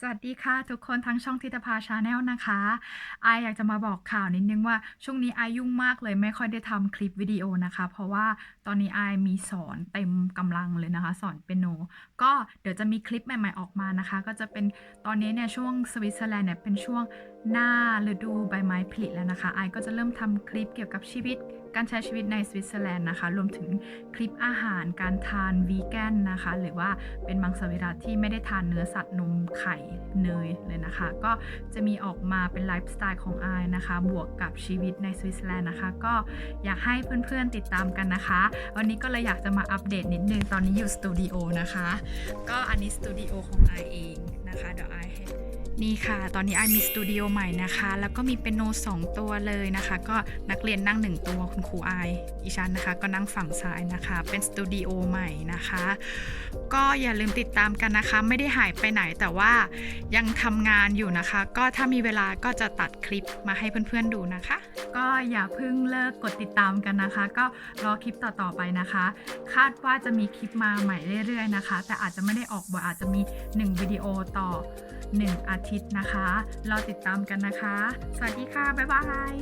สวัสดีค่ะ ทุกคนทั้งช่องทิตภาชาแนลนะคะไออยากจะมาบอกข่าวนิดนึงว่าช่วงนี้อายยุ่งมากเลยไม่ค่อยได้ทำคลิปวิดีโอนะคะ เพราะว่าตอนนี้อายมีสอนเต็มกำลังเลยนะคะ สอนเปียโน ก็เดี๋ยวจะมีคลิปใหม่ ๆออกมานะคะ ก็จะเป็นตอนนี้เนี่ยช่วงสวิตเซอร์แลนด์เนี่ยเป็นช่วงหน้าฤดูใบไม้ผลิแล้วนะคะอายก็จะเริ่มทำคลิปเกี่ยวกับชีวิต การใช้ชีวิตในสวิตเซอร์แลนด์นะคะ รวมถึงคลิปอาหารการทานวีแกนนะคะ หรือว่าเป็นมังสวิรัตที่ไม่ได้ทานเนื้อสัตว์นมไข่เนยเลยนะคะ ก็จะมีออกมาเป็นไลฟ์สไตล์ของอายนะคะ บวกกับชีวิตในสวิตเซอร์แลนด์นะคะ ก็อยากให้เพื่อนๆติดตามกันนะคะ วันนี้ก็เลยอยากจะมาอัปเดตนิดนึงตอนนี้อยู่สตูดิโอนะคะ ก็อันนี้สตูดิโอของอายเองนะคะเดี๋ยวอายให้ นี่ค่ะ ตอนนี้ไอายมีสตูดิโอใหม่นะคะ แล้วก็มีเปียโนสองตัวเลยนะคะ ก็นักเรียนนั่งหนึ่งตัวคุณครูไอายอีชันนะคะ ก็นั่งฝั่งซ้ายนะคะ เป็นสตูดิโอใหม่นะคะ ก็อย่าลืมติดตามกันนะคะ ไม่ได้หายไปไหนแต่ว่ายังทำงานอยู่นะคะ ก็ถ้ามีเวลาก็จะตัดคลิปมาให้เพื่อนๆดูนะคะ ก็อย่าเพิ่งเลิกกดติดตามกันนะคะ ก็รอคลิปต่อๆไปนะคะ คาดว่าจะมีคลิปมาใหม่เรื่อยๆนะคะ แต่อาจจะไม่ได้ออกบ่อยอาจจะมี 1วิดีโอต่อ 1 อาทิตย์นะคะ รอติดตามกันนะคะ สวัสดีค่ะ บ๊ายบาย